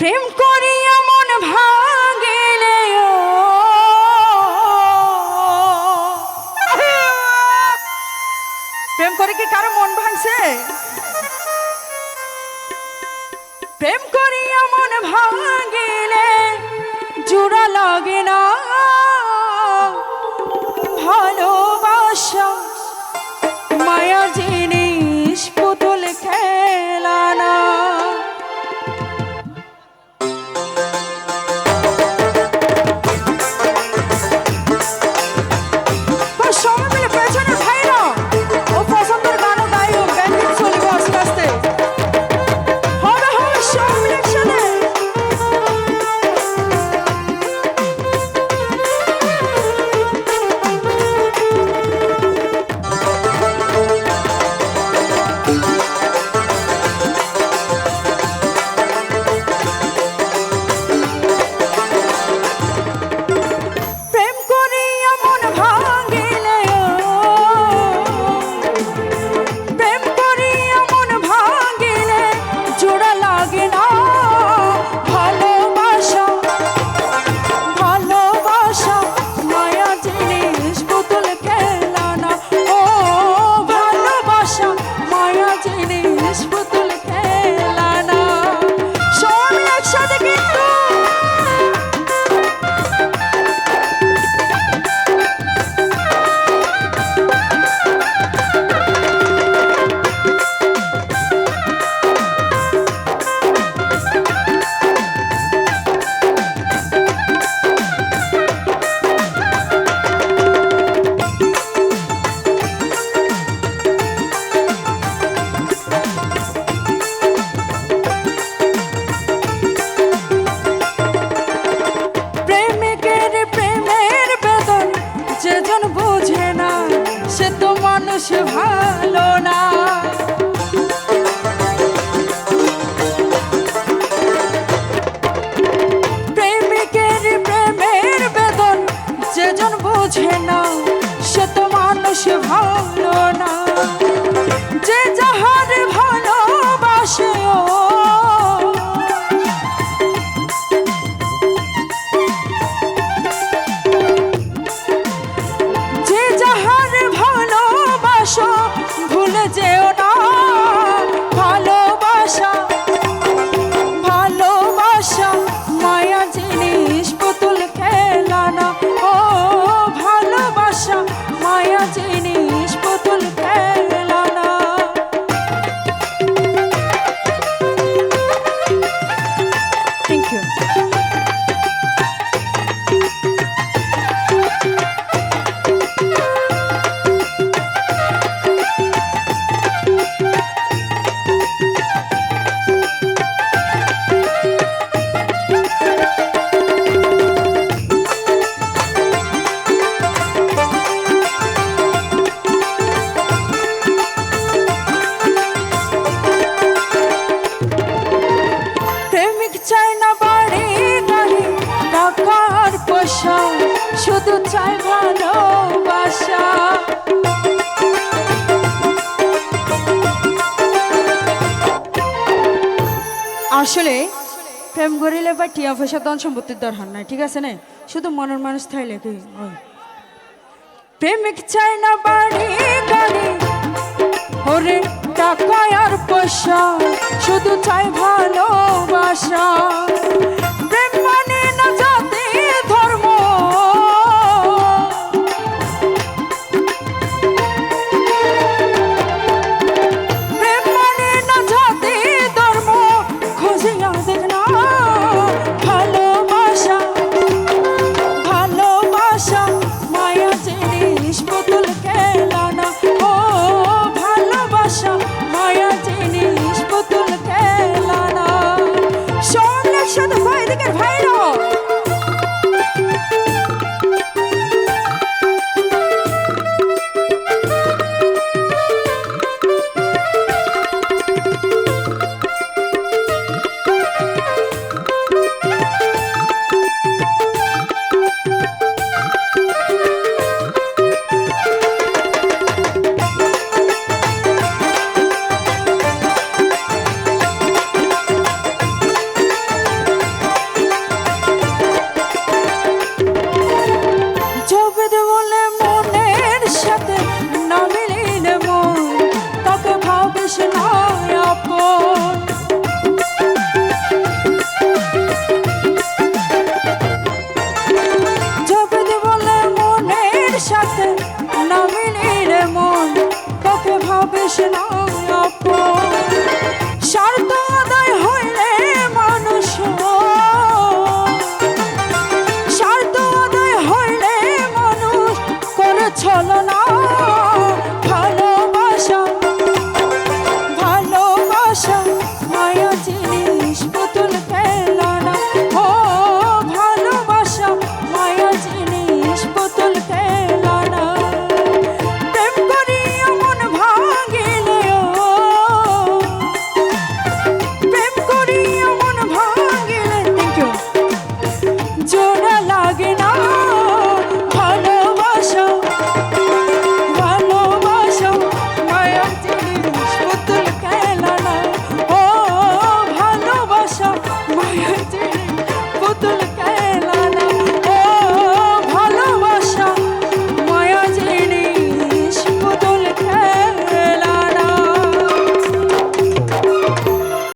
প্রেম করিয়া মন ভাঙিলে প্রেম করে কি কারও মন ভাঙছে? প্রেম করিয়া মন ভাঙিলে জুড়া লাগে না। জেনে আসব আসলে প্রেম করিলে বা টিয়া পয়সা ধন সম্পত্তির দরকার নাই, ঠিক আছে না? শুধু মনের মানুষ থাইলে কি প্রেমিক চাই না বাড়ি গাড়ি, ওরে টাকা আর পয়সা, শুধু চাই ভালোবাসা।